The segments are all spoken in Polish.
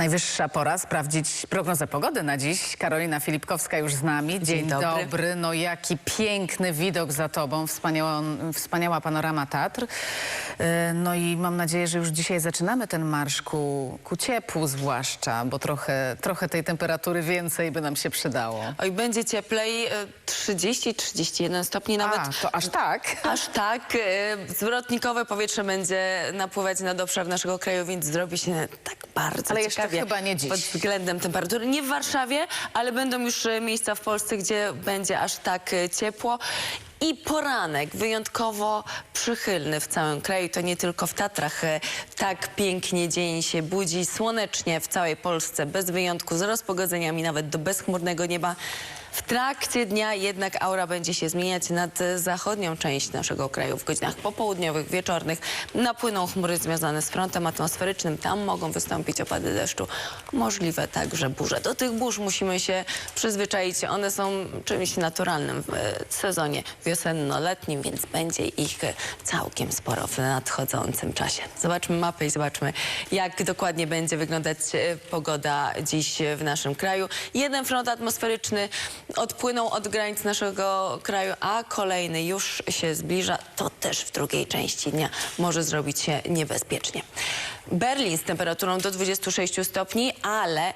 Najwyższa pora sprawdzić prognozę pogody na dziś. Karolina Filipkowska już z nami. Dzień, dobry. No jaki piękny widok za tobą. Wspaniała, wspaniała panorama Tatr. E, No i mam nadzieję, że już dzisiaj zaczynamy ten marsz ku, ku ciepłu zwłaszcza, bo trochę, trochę tej temperatury więcej by nam się przydało. Oj, będzie cieplej, e, 30-31 stopni nawet. A, to aż tak? Aż tak. e, Zwrotnikowe powietrze będzie napływać nad obszar naszego kraju, więc zrobi się tak bardzo Ale jeszcze ciekawie. chyba nie dziś. Pod względem temperatury. Nie w Warszawie, ale będą już e, miejsca w Polsce, gdzie będzie aż tak e, ciepło. I poranek wyjątkowo przychylny w całym kraju. To nie tylko w Tatrach. e, Tak pięknie dzień się budzi. Słonecznie w całej Polsce, bez wyjątku, z rozpogodzeniami nawet do bezchmurnego nieba. W trakcie dnia jednak aura będzie się zmieniać nad zachodnią część naszego kraju. W godzinach popołudniowych, wieczornych napłyną chmury związane z frontem atmosferycznym. Tam mogą wystąpić opady deszczu. Możliwe także burze. Do tych burz musimy się przyzwyczaić. One są czymś naturalnym w e, sezonie wiosenno-letnim, więc będzie ich całkiem sporo w nadchodzącym czasie. Zobaczmy mapę i zobaczmy, jak dokładnie będzie wyglądać e, pogoda dziś w naszym kraju. Jeden front atmosferyczny odpłynął od granic naszego kraju, a kolejny już się zbliża. To też w drugiej części dnia może zrobić się niebezpiecznie. Berlin z temperaturą do 26 stopni, ale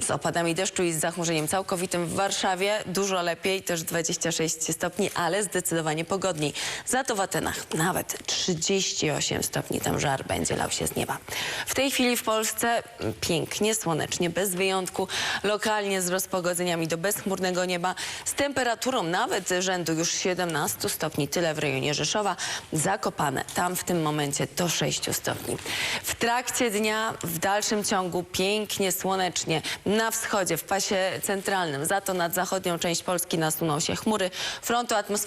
z opadami deszczu i z zachmurzeniem całkowitym w Warszawie dużo lepiej, też 26 stopni, ale zdecydowanie pogodniej. Za to w Atenach nawet 38 stopni, tam żar będzie lał się z nieba. W tej chwili w Polsce pięknie, słonecznie, bez wyjątku, lokalnie z rozpogodzeniami do bezchmurnego nieba, z temperaturą nawet rzędu już 17 stopni, tyle w rejonie Rzeszowa, Zakopane, tam w tym momencie do 6 stopni. W trakcie dnia, w dalszym ciągu pięknie, słonecznie, na wschodzie, w pasie centralnym, za to nad zachodnią część Polski nasuną się chmury frontu atmosferycznego,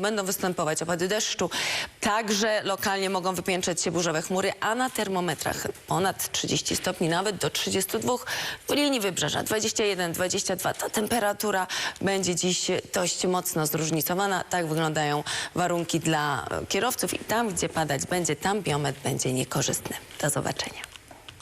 będą występować opady deszczu, także lokalnie mogą wypiętrzać się burzowe chmury, a na termometrach ponad 30 stopni, nawet do 32 w linii wybrzeża 21-22. Ta temperatura będzie dziś dość mocno zróżnicowana. Tak wyglądają warunki dla kierowców i tam, gdzie padać będzie, tam biometr będzie niekorzystny. Do zobaczenia.